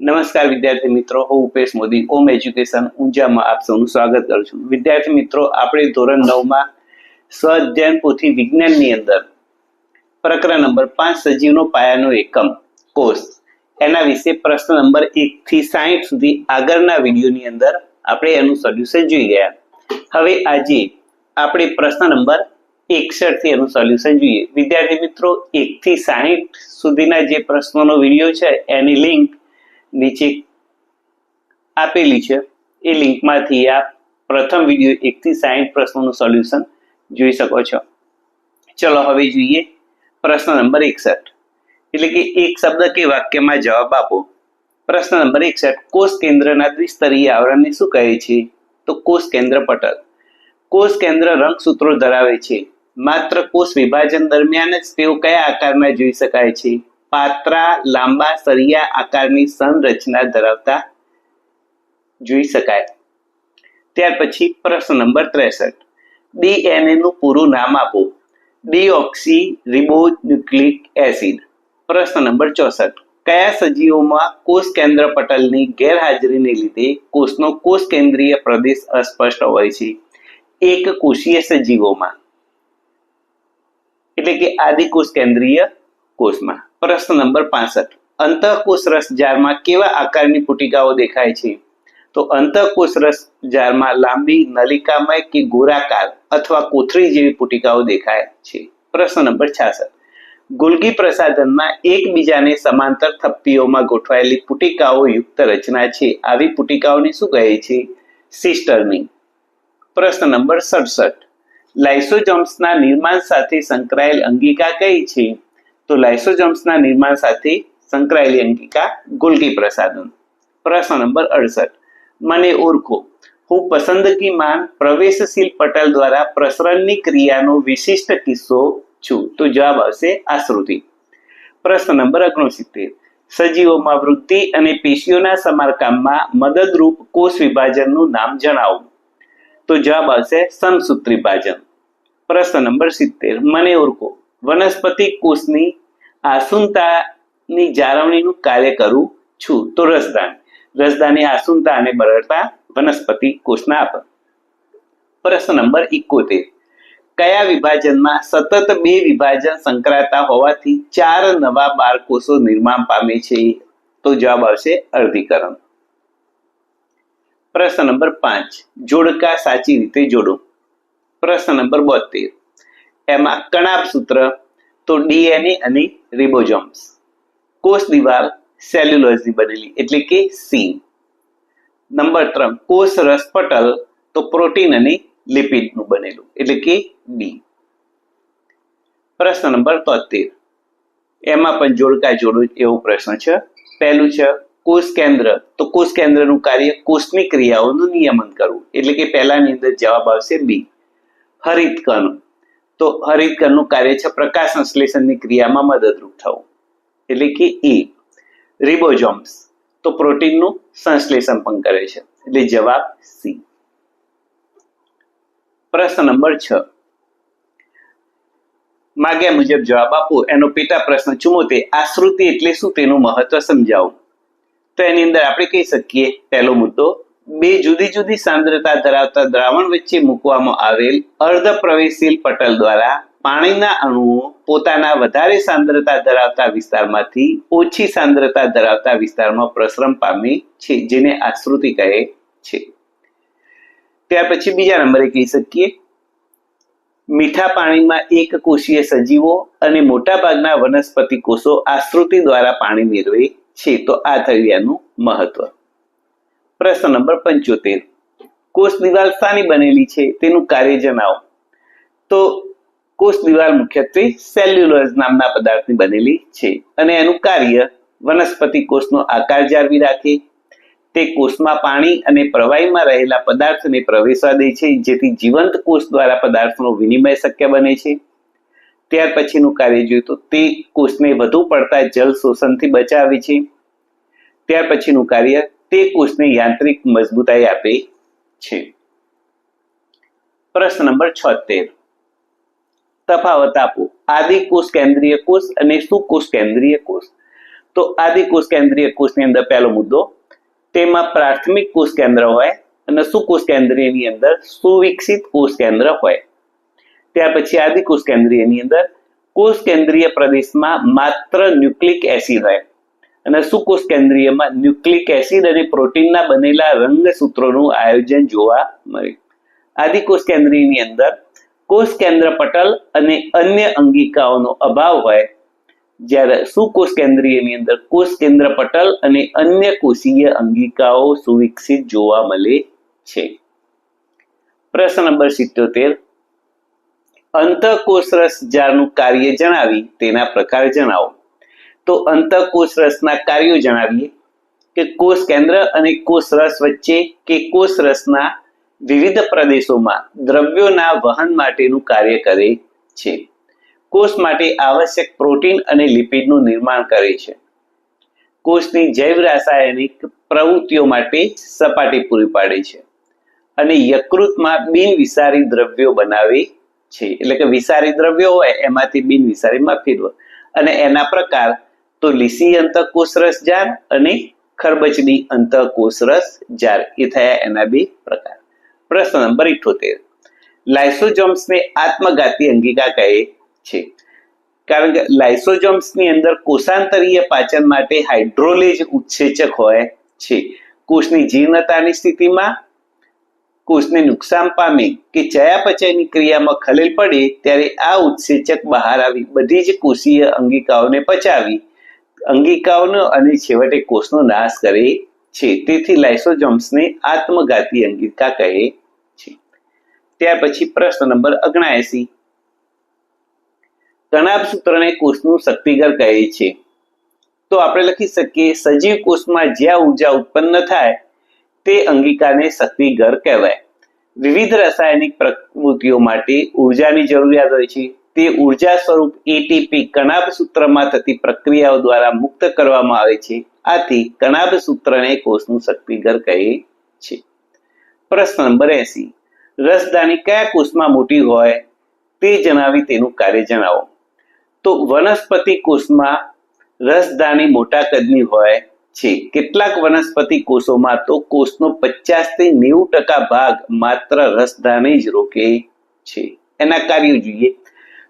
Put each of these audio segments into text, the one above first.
નમસ્કાર વિદ્યાર્થી મિત્રો, હું ઉપેશ મોદી ઓમ એજ્યુકેશન ઊંઝામાં આપ સૌનું સ્વાગત કરું છું. વિદ્યાર્થી મિત્રો, આપણે ધોરણ નવમાં સ્વ અધ્યયન પોથી વિજ્ઞાનની અંદર પ્રકરણ નંબર પાંચ, સજીવનો પાયાનો એકમ કોષ એના વિશે પ્રશ્ન નંબર એક થી સાહીઠ સુધી આગળના વિડીયોની અંદર આપણે એનું સોલ્યુશન જોઈ ગયા હવે આજે આપણે પ્રશ્ન નંબર એકસઠથી એનું સોલ્યુશન જોઈએ. વિદ્યાર્થી મિત્રો, એક થી સાહીઠ સુધીના જે પ્રશ્નોનો વીડિયો છે, એની લિંક નીચે આપેલી છે. એ લિંકમાંથી આ પ્રથમ વીડિયો એકથી સાહીઠ પ્રશ્નોનું સોલ્યુશન જોઈ શકો છો. ચલો હવે જોઈએ પ્રશ્ન નંબર એકસઠ. એટલે કે એક શબ્દ કે વાક્યમાં જવાબ આપો. પ્રશ્ન નંબર એકસઠ. કોષ કેન્દ્રના દ્વિસ્તરીય આવરણને શું કહે છે? તો કોષ કેન્દ્ર પટલ. કોષ કેન્દ્ર રંગસૂત્રો ધરાવે છે. માત્ર કોષ વિભાજન દરમિયાન જ તેઓ કયા આકારના જોઈ શકાય છે? પાત્રા લાંબા સરિયા આકારની સંરચના ધરાવતા જોઈ શકાય. ત્યાર પછી પ્રશ્ન નંબર ત્રેસઠ. ડીએનએ નું પૂરું નામ આપો. Deoxyribonucleic acid. પ્રશ્ન નંબર ચોસઠ. કયા સજીવોમાં કોષ કેન્દ્ર પટલની ગેરહાજરીને લીધે કોષનો કોષ કેન્દ્રીય પ્રદેશ અસ્પષ્ટ હોય છે? એક કોષીય સજીવોમાં. એટલે કે આદિકોષ કેન્દ્રીય કોષમાં. પ્રશ્ન નંબર પાસઠ. અંતઃકોષ રસ જારમાં કેવા આકારની પુટિકાઓ દેખાય છે? તો અંતઃકોષ રસ જારમાં લાંબી, નલિકામય કે ગોરાકાર અથવા કોથળી જેવી પુટિકાઓ દેખાય છે. પ્રશ્ન નંબર છાસઠ. ગુલગી પ્રસાધનમાં એકબીજાને સમાંતર થપ્પીઓમાં ગોઠવાયેલી પુટિકાઓ યુક્ત રચના છે. આવી પુટિકાઓને શું કહે છે? સિસ્ટરની પ્રશ્ન નંબર સડસઠ. લાઇસોજોમ્સના નિર્માણ સાથે સંકળાયેલ અંગિકા કઈ છે? તો લાઇસોજમ્સના નિર્માણ સાથે સંકળાયેલી અંકિકા ગુલકી પ્રસાધન પ્રશ્ન નંબર અડસઠ. મને ઓળખો. હું પસંદગીમાં પ્રવેશશીલ પટલ દ્વારા પ્રસરણની ક્રિયાનો વિશિષ્ટ કિસ્સો છું. તો જવાબ આવશે આશ્રુતિ. પ્રશ્ન નંબર ઓગણસિત્તેર. સજીવોમાં વૃદ્ધિ અને પેશીઓના સમારકામમાં મદદરૂપ કોષ વિભાજનનું નામ જણાવો. તો જવાબ આવશે સમસૂત્રી વિભાજન પ્રશ્ન નંબર સિત્તેર. મને ઓળખો. વનસ્પતિ કોષની આસુનતાની જાળવણીનું કાર્ય કરું છું. તો રસદાન. રસદાની આસુનતા અને બરડતા વનસ્પતિ કોષના આપ. પ્રશ્ન નંબર ઇકોતેર કયા વિભાજનમાં સતત બે વિભાજન સંકળાતા હોવાથી ચાર નવા બાળકોષો નિર્માણ પામે છે? તો જવાબ આવશે અર્ધીકરણ. પ્રશ્ન નંબર પાંચ. જોડકા સાચી રીતે જોડો. પ્રશ્ન નંબર બોતેર એમાં કણાપ સૂત્ર, તો ડીએનએ અને રિબોઝોમ્સ કોષ દિવાલ સેલ્યુલોઝની બનેલી, એટલે કે સી નંબર ત્રણ, કોષ રસપટલ તો પ્રોટીન અને લિપિડનું બનેલું, એટલે કે ડી પ્રશ્ન નંબર તોતેર. એમાં પણ જોડકા જોડું એવો પ્રશ્ન છે. પહેલું છે, કોષ કેન્દ્ર, તો કોષ કેન્દ્રનું કાર્ય કોષની ક્રિયાઓનું નિયમન કરવું, એટલે કે પહેલાની અંદર જવાબ આવશે બી હરિતકણ તો હરિતકણનું કાર્ય છે પ્રકાશ સંશ્લેષણની ક્રિયામાં મદદરૂપ થવું. એટલે કે એ, રિબોઝોમ્સ, તો પ્રોટીનનું સંશ્લેષણ પણ કરે છે. એટલે જવાબ સી. પ્રશ્ન નંબર છ. માગ્યા મુજબ જવાબ આપો. એનો પેટા પ્રશ્ન ચુમોતે આશ્રુતિ એટલે શું? તેનું મહત્વ સમજાવો. તો એની અંદર આપણે કહી શકીએ, પહેલો મુદ્દો બે જુદી જુદી સાંદ્રતા ધરાવતા દ્રાવણ વચ્ચે મૂકવામાં આવેલ અર્ધ પ્રવેશશીલ પટલ દ્વારા પાણીના અણુઓ પોતાના વધારે સાંદ્રતા ધરાવતા વિસ્તારમાંથી ઓછી સાંદ્રતા ધરાવતા વિસ્તારમાં પ્રસરણ પામે છે, જેને આશ્રુતિ કહે છે. ત્યાર પછી બીજા નંબરે કહી શકીએ. મીઠા પાણીમાં એક કોષીય સજીવો અને મોટાભાગના વનસ્પતિ કોષો આશ્રુતિ દ્વારા પાણી મેળવે છે. તો આ થયું એનું મહત્વ. પ્રશ્ન નંબર પંચોતેર. કોષ દિવાલ સાની બનેલી છે? તેનું કાર્ય જણાવો. તો કોષ દિવાલ મુખ્યત્વે સેલ્યુલોઝ નામના પદાર્થની બનેલી છે અને એનું કાર્ય વનસ્પતિ કોષનો આકાર જાળવી રાખે. તે કોષમાં પાણી અને પ્રવાહીમાં રહેલા પદાર્થને પ્રવેશવા દે છે, જેથી જીવંત કોષ દ્વારા પદાર્થનો વિનિમય શક્ય બને છે. ત્યાર પછીનું કાર્ય જોઈએ તો તે કોષને વધુ પડતા જલ શોષણથી બચાવે છે. ત્યાર પછીનું કાર્ય તે કોષને યાંત્રિક મજબૂતાઈ આપે છે. પ્રશ્ન નંબર છોતેર. તફાવત આપો. આદિ કોષ કેન્દ્રીય કોષ અને સુકોષ કેન્દ્રીય કોષ. તો આદિ કોષ કેન્દ્રીય કોષની અંદર પહેલો મુદ્દો, તેમાં પ્રાથમિક કોષ કેન્દ્ર હોય અને સુકોષ કેન્દ્રીયની અંદર સુવિકસિત કોષ કેન્દ્ર હોય. ત્યાર પછી આદિ કોષ કેન્દ્રીયની અંદર કોષ કેન્દ્રીય પ્રદેશમાં માત્ર ન્યુક્લિક એસિડ હોય. અને સુકોષ કેન્દ્રીયમાં ન્યુક્લિક એસિડ અને પ્રોટીનના બનેલા રંગસૂત્રોનું આયોજન જોવા મળે આદિકોષ કેન્દ્રીયની અંદર કોષ કેન્દ્ર પટલ અને અન્ય અંગિકાઓનો અભાવ હોય, જ્યારે સુકોષ કેન્દ્રીયની અંદર કોષ કેન્દ્ર પટલ અને અન્ય કોષીય અંગિકાઓ સુવિકસિત જોવા મળે છે. પ્રશ્ન નંબર સિત્યોતેર. અંતઃકોષરસ જારનું કાર્ય જણાવી તેના પ્રકાર જણાવો. તો અંતઃકોષ રસના કાર્યો જણાવીએ કે કોષ કેન્દ્ર અને કોષ રસ વચ્ચે કે કોષ રસના વિવિધ પ્રદેશોમાં દ્રવ્યોના વહન માટેનું કાર્ય કરે છે. કોષ માટે આવશ્યક પ્રોટીન અને લિપિડનું નિર્માણ કરે છે. કોષની જૈવ રાસાયણિક પ્રવૃત્તિઓ માટે સપાટી પૂરી પાડે છે અને યકૃતમાં બિનવિસારી દ્રવ્યો બનાવે છે. એટલે કે વિસારી દ્રવ્યો હોય, એમાંથી બિન વિસારીમાં ફેરવો. અને એના પ્રકાર તો લીસી અંતઃકોષરસ જાર અને ખરબચડી અંતઃકોષરસ જાર. એ થયા એના બે પ્રકાર. પ્રશ્ન નંબર ઇઠોતેર. લાઇસોજોમ્સને આત્મઘાતી અંગિકા કહે છે. કારણ કે લાઇસોજોમ્સની અંદર કોષાંતરીય પાચન માટે હાઇડ્રોલેજ ઉત્સેચક હોય છે. કોષની જીર્ણતાની સ્થિતિમાં કોષને નુકસાન પામે કે ચયાપચયની ક્રિયામાં ખલેલ પડે ત્યારે આ ઉત્સેચક બહાર આવી બધી જ કોષીય અંગિકાઓને પચાવી અંગિકાઓનો અને છેવટે કોષનો નાશ કરે છે. તેથી લાઇસોજોમ્સને આત્મઘાતી અંગિકા કહે છે. ત્યાર પછી પ્રશ્ન નંબર અગણાએસી તણાવ સૂત્રને કોષનું શક્તિઘર કહે છે. તો આપણે લખી શકીએ, સજીવ કોષમાં જ્યાં ઊર્જા ઉત્પન્ન થાય તે અંગિકાને શક્તિઘર કહેવાય. વિવિધ રાસાયણિક પ્રકૃતિઓ માટે ઉર્જાની જરૂરિયાત હોય છે. તે ઊર્જા સ્વરૂપ એટીપી કણાબ સૂત્રમાં થતી પ્રક્રિયાઓ દ્વારા મુક્ત કરવામાં આવે છે. આથી કણાબ સૂત્રને કોષનું શક્તિઘર કહે છે. પ્રશ્ન નંબર એસી. રસદાની કયા કોષમાં મોટી હોય તે જણાવી તેનું કાર્ય જણાવો. તો વનસ્પતિ કોષમાં રસદાની મોટા કદની હોય છે. કેટલાક વનસ્પતિ કોષોમાં તો કોષનો પચાસથી નેવું ટકા ભાગ માત્ર રસદાની જ રોકે છે. એના કાર્યો જોઈએ.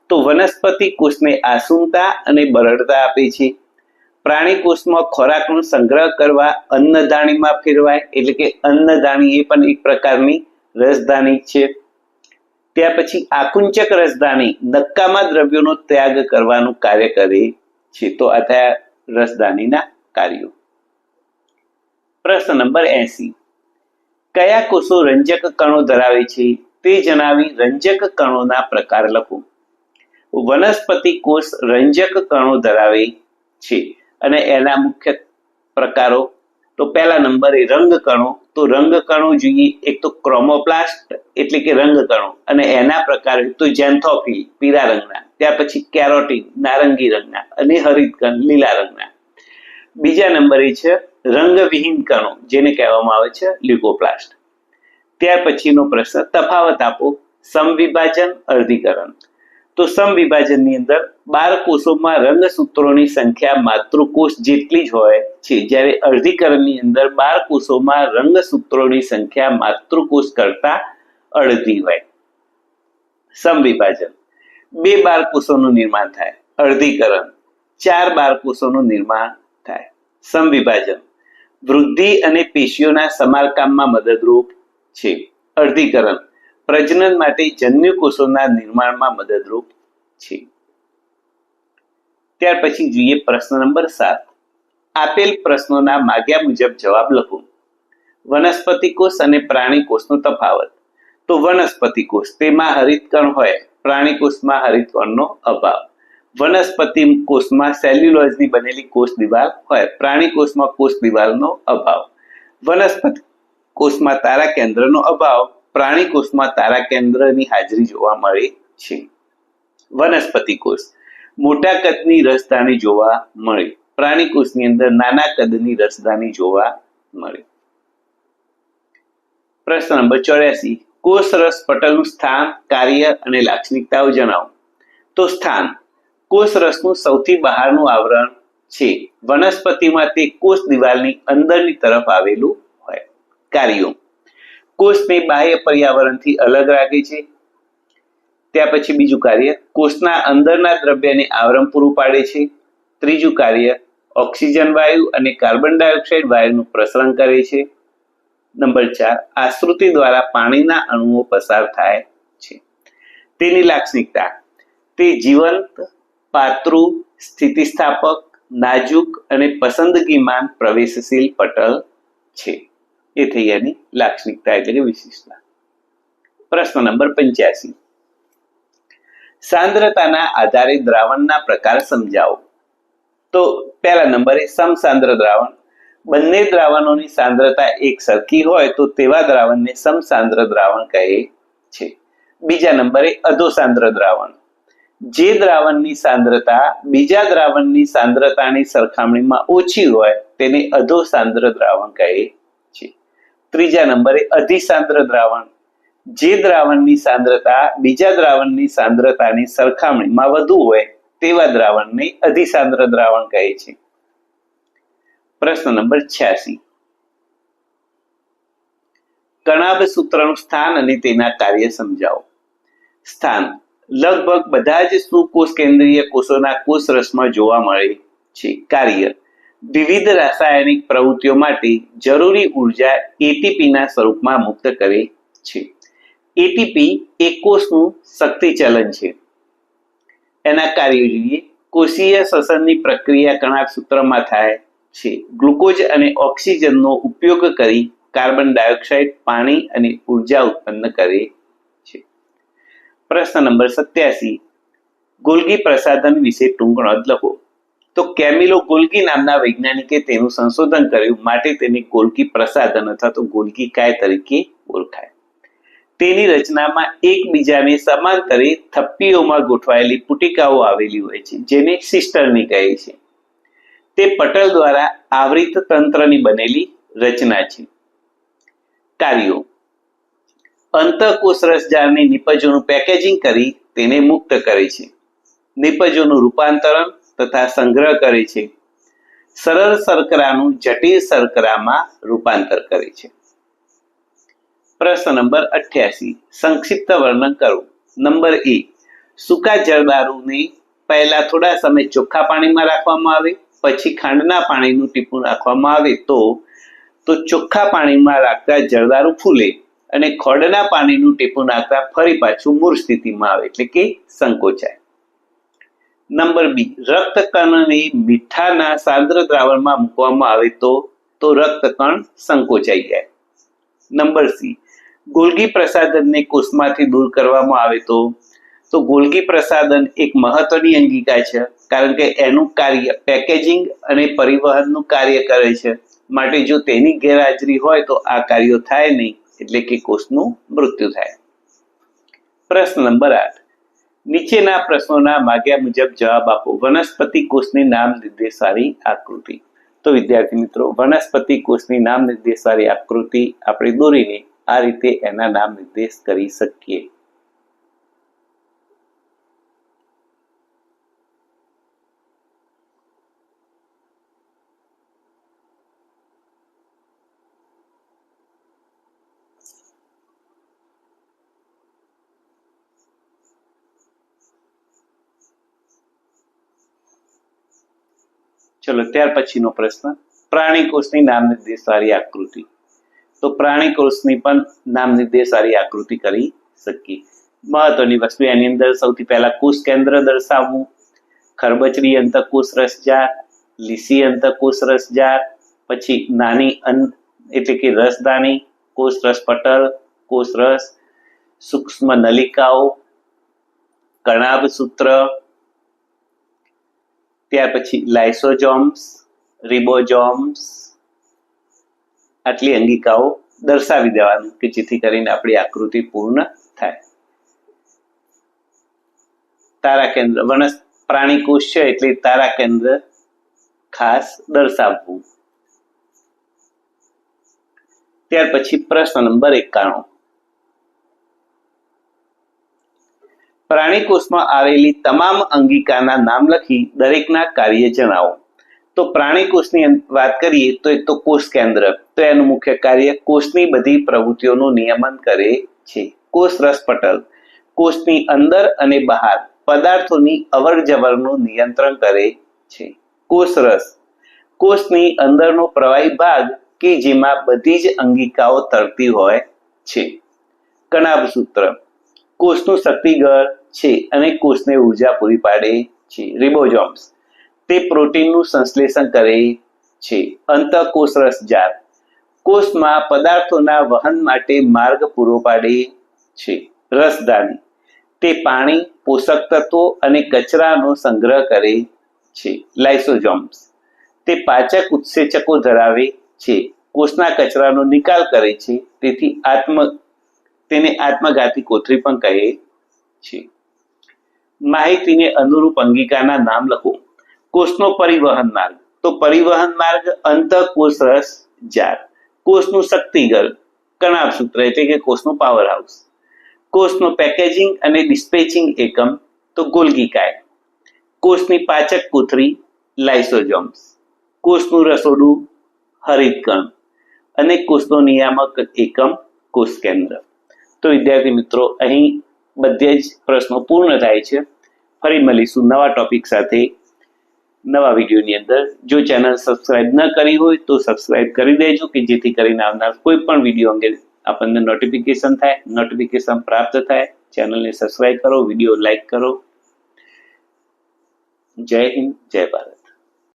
તો વનસ્પતિ કોષને આસુમતા અને બરડતા આપે છે. પ્રાણી કોષમાં ખોરાકનો સંગ્રહ કરવા અન્નદાણીમાં ફેરવાય, એટલે કે અન્નદાણી એ પણ એક પ્રકારની રસદાની છે. ત્યાર પછી આકુંચક રસદાની નક્કામાં દ્રવ્યોનો ત્યાગ કરવાનું કાર્ય કરે છે. તો આ થયા રસદાનીના કાર્યો. પ્રશ્ન નંબર એસી. કયા કોષો રંજક કણો ધરાવે છે? તે જણાવી રંજક કણોના પ્રકાર લખો. વનસ્પતિ કોષ રંજક કણો ધરાવે છે. અને એના મુખ્ય પ્રકારો, તો પહેલા નંબરે રંગકણો તો રંગકણો જોઈએ, એક તો ક્રોમોપ્લાસ્ટ એટલે કે રંગકણો અને એના પ્રકાર તો જેન્થોફિલ, પીળા રંગના. ત્યાર પછી કેરોટીન, નારંગી રંગના અને હરિતકણ લીલા રંગના. બીજા નંબરે છે રંગવિહીન કણો, જેને કહેવામાં આવે છે લ્યુકોપ્લાસ્ટ ત્યાર પછીનો પ્રશ્ન, તફાવત આપો. સમવિભાજન, અર્ધીકરણ. તો સમવિભાજનની અંદર બાર કોષોમાં રંગસૂત્રોની સંખ્યા માતૃકોષ જેટલી જ હોય છે. જ્યારે અર્ધીકરણની અંદર બાર કોષોમાં રંગસૂત્રોની સંખ્યા માતૃકોષ કરતા અડધી હોય. સમવિભાજન. બે બાર કોષોનું નિર્માણ થાય. અર્ધીકરણ. ચાર બાર કોષોનું નિર્માણ થાય. સમવિભાજન. વૃદ્ધિ અને પેશીઓના સમારકામમાં મદદરૂપ છે. અર્ધીકરણ. પ્રજનન માટે જન્યુ કોષોના નિર્માણમાં મદદરૂપ છે. ત્યાર પછી જોઈએ પ્રશ્ન નંબર સાત. આપેલ પ્રશ્નોના માગ્યા મુજબ જવાબ લખો. વનસ્પતિ કોષ અને પ્રાણી કોષનો તફાવત. તો વનસ્પતિ કોષ તેમાં હરિતકણ હોય, પ્રાણી કોષમાં હરિતકણનો અભાવ. વનસ્પતિ કોષમાં સેલ્યુલોઝની બનેલી કોષ દિવાલ હોય, પ્રાણી કોષમાં કોષ દિવાલનો અભાવ. વનસ્પતિ કોષમાં તારા કેન્દ્રનો અભાવ. પ્રાણી કોષમાં તારા કેન્દ્રની હાજરી જોવા મળે છે. વનસ્પતિ કોષ. મોટા કદની રસદાની જોવા મળે. પ્રાણી કોષની અંદર નાના કદની રસદાની જોવા મળે. પ્રશ્ન નંબર ચોર્યાસી. કોષ રસ પટલનું સ્થાન, કાર્ય અને લાક્ષણિકતાઓ જણાવો. તો સ્થાન. કોષ રસનું સૌથી બહારનું આવરણ છે. વનસ્પતિમાં તે કોષ દિવાલની અંદરની તરફ આવેલું હોય. કાર્યો. કોષને બાહ્ય પર્યાવરણથી અલગ રાખે છે. ત્યાર પછી બીજું કાર્ય કોષના અંદરના દ્રવ્યને આવરણ પૂરું પાડે છે. ત્રીજું કાર્ય ઓક્સિજન, વાયુ અને કાર્બન ડાયોક્સાઇડ વાયુનું પ્રસરણ કરે છે. નંબર ચાર આશ્રુતિ દ્વારા પાણીના અણુઓ પસાર થાય છે. તેની લાક્ષણિકતા, તે જીવંત, પાતળું, સ્થિતિસ્થાપક, નાજુક અને પસંદગીમાન પ્રવેશશીલ પટલ છે. એ થઈ એની લાક્ષણિકતા એટલે કે વિશિષ્ટતા. પ્રશ્ન નંબર પંચ્યાસી. સાંદ્રતાના આધારે દ્રાવણના પ્રકાર સમજાવો. તો પહેલા નંબરે સમસાંદ્ર દ્રાવણ. બંને દ્રાવણોની સાંદ્રતા એક સરખી હોય તો તેવા દ્રાવણને સમસાંદ્ર દ્રાવણ કહે છે. બીજા નંબરે અધોસાંદ્ર દ્રાવણ. જે દ્રાવણની સાંદ્રતા બીજા દ્રાવણની સાંદ્રતાની સરખામણીમાં ઓછી હોય તેને અધોસાંદ્ર દ્રાવણ કહે ત્રીજા નંબરે અધિસાંદ્ર દ્રાવણ. જે દ્રાવણની સાંદ્રતા બીજા દ્રાવણની સાંદ્રતાની સરખામણીમાં વધુ હોય તેવા દ્રાવણને અધિસાંદ્ર દ્રાવણ કહે છે. પ્રશ્ન નંબર છ્યાસી. કણાબ સૂત્રનું સ્થાન અને તેના કાર્ય સમજાવો. સ્થાન. લગભગ બધા જ સુકોષ કેન્દ્રીય કોષોના કોષ રસમાં જોવા મળે છે. કાર્ય. વિવિધ રાસાયણિક પ્રવૃત્તિઓ માટે જરૂરી ઊર્જા એટીપીના સ્વરૂપમાં મુક્ત કરે છે. એટીપી એ કોષનું શક્તિ ચલન છે. એના કાર્યો જોઈએ. કોષીય શ્વસનની પ્રક્રિયા કણાક સૂત્રમાં થાય છે. ગ્લુકોઝ અને ઓક્સિજનનો ઉપયોગ કરી કાર્બન ડાયોક્સાઇડ, પાણી અને ઊર્જા ઉત્પન્ન કરે છે. પ્રશ્ન નંબર સત્યાસી. ગોલગી પ્રસાધન વિશે ટૂંક નોંધ લખો. તો કેમિલો ગોલકી નામના વૈજ્ઞાનિકે તેનું સંશોધન કર્યું માટે તેને ગોલ્ગી પ્રસાધન અથવા તો ગોલ્ગી કાય તરીકે ઓળખાય. તેની રચનામાં એકબીજાને સમાંતરે થપ્પીઓમાં ગોઠવાયેલી પુટિકાઓ આવેલી હોય છે, જેને સિસ્ટરની કહે છે. તે પટલ દ્વારા આવૃત તંત્રની બનેલી રચના છે. કાર્યો. અંતકોષ રસજાળની નિપજોનું પેકેજિંગ કરી તેને મુક્ત કરે છે. નિપજોનું રૂપાંતરણ તથા સંગ્રહ કરે છે. સરળ શર્કરાનું જટિલ શર્કરામાં રૂપાંતર કરે છે. પ્રશ્ન નંબર અઠ્યાસી. સંક્ષિપ્ત વર્ણન કરો. Number A. સૂકા જરદારુને પહેલા થોડા સમય ચોખ્ખા પાણીમાં રાખવામાં આવે, પછી ખાંડના પાણીનું ટીપું રાખવામાં આવે તો તો ચોખ્ખા પાણીમાં રાખતા જરદારુ ફૂલે અને ખોડના પાણીનું ટીપું નાખતા ફરી પાછું મૂળ સ્થિતિમાં આવે, એટલે કે સંકોચાય. નંબર બી, રક્તકણને મીઠાના સાંદ્ર દ્રાવણમાં મૂકવામાં આવે તો તો રક્તકણ સંકોચાઈ જાય. નંબર સી, ગોલગી પ્રસાદનને કોષમાંથી દૂર કરવામાં આવે તો તો ગોલગી પ્રસાદન એક મહત્વની અંગિકા છે, કારણ કે એનું કાર્ય પેકેજિંગ અને પરિવહનનું કાર્ય કરે છે. માટે જો તેની ગેરહાજરી હોય તો આ કાર્યો થાય નહીં, એટલે કે કોષનું મૃત્યુ થાય. પ્રશ્ન નંબર આઠ નીચેના પ્રશ્નોના માગ્યા મુજબ જવાબ આપો. વનસ્પતિ કોષની નામ નિર્દેશવાળી આકૃતિ. તો વિદ્યાર્થી મિત્રો, વનસ્પતિ કોષની નામ નિર્દેશવાળી આકૃતિ આપણે દોરીને આ રીતે એના નામ નિર્દેશ કરી શકીએ. ચલો, ત્યાર પછીનો પ્રશ્ન. પ્રાણી કોષની નામ નિર્દેશવાળી આકૃતિ. તો પ્રાણી કોષની પણ નામ નિર્દેશવાળી આકૃતિ કરી શકીએ. મહત્વની વસ્તુ એની અંદર સૌથી પહેલા કોષ કેન્દ્ર દર્શાવવું. ખરબચડી અંતકોષ રસજાર લીસી અંતકોષ રસજાર પછી નાની અન, એટલે કે રસદાની કોષ રસ પટલ, કોષ રસ, સૂક્ષ્મ નલિકાઓ, કણાભ સૂત્ર ત્યાર પછી લાઇસોજોમ્સ, રિબોજોમ્સ, આટલી અંગિકાઓ દર્શાવી દેવાનું કે જેથી કરીને આપણી આકૃતિ પૂર્ણ થાય. તારા કેન્દ્ર, વનસ પ્રાણી કોષ છે એટલે તારા કેન્દ્ર ખાસ દર્શાવવું. ત્યાર પછી પ્રશ્ન નંબર એકાણું. પ્રાણી કોષમાં આવેલી તમામ અંગિકાના નામ લખી દરેકના કાર્ય જણાવો. તો પ્રાણી કોષની વાત કરીએ તો એક તો કોષ કેન્દ્ર. તો એનું મુખ્ય કાર્ય કોષની બધી પ્રવૃત્તિઓનું નિયમન કરે છે. કોષ રસપટલ. કોષની અંદર અને બહાર પદાર્થોની અવર જવરનું નિયંત્રણ કરે છે. કોષ રસ. કોષની અંદરનો પ્રવાહી ભાગ કે જેમાં બધી જ અંગિકાઓ તરતી હોય છે. કણાભ સૂત્ર. કોષનું શક્તિગળ છે અને કોષને ઊર્જા પૂરી પાડે છે. રિબોઝોમ્સ તે પ્રોટીનનું સંશ્લેષણ કરે છે. અંતઃકોષ રસજાળ કોષમાં પદાર્થોના વહન માટે માર્ગ પૂરો પાડે છે. રસધાની તે પાણી, પોષક તત્વો અને કચરાનો સંગ્રહ કરે છે. લાઇસોજોમ્સ તે પાચક ઉત્સેચકો ધરાવે છે. કોષના કચરાનો નિકાલ કરે છે. તેથી આત્મ, તેને આત્મઘાતી કોથળી પણ કહે છે. માહિતીને અનુરૂપ અંગિકાના નામ લખો. કોષનો પરિવહન માર્ગ. તો પરિવહન માર્ગ અંતઃકોષ રસ જાર કોષનું શક્તિગર કણાભ સૂત્ર એટલે કે કોષનું પાવર હાઉસ કોષનું પેકેજિંગ અને ડિસ્પેચિંગ એકમ, તો ગોલ્ગીકાય. કોષની પાચક કોથળી લાઇસોજોમ્સ કોષનું રસોડું હરિતકણ અને કોષનો નિયામક એકમ કોષ કેન્દ્ર તો વિદ્યાર્થી મિત્રો, અહીં બધે જ પ્રશ્નો પૂર્ણ થાય છે. ફરી મળીશું નવા ટોપિક સાથે નવા વિડીયોની અંદર. જો ચેનલ સબસ્ક્રાઇબ ન કરી હોય તો સબસ્ક્રાઇબ કરી દેજો કે જેથી કરીને આવનાર કોઈ પણ વીડિયો અંગે આપણને નોટિફિકેશન થાય. નોટિફિકેશન પ્રાપ્ત થાય. ચેનલને સબસ્ક્રાઇબ કરો વીડિયો લાઈક કરો. જય હિન્દ, જય ભારત.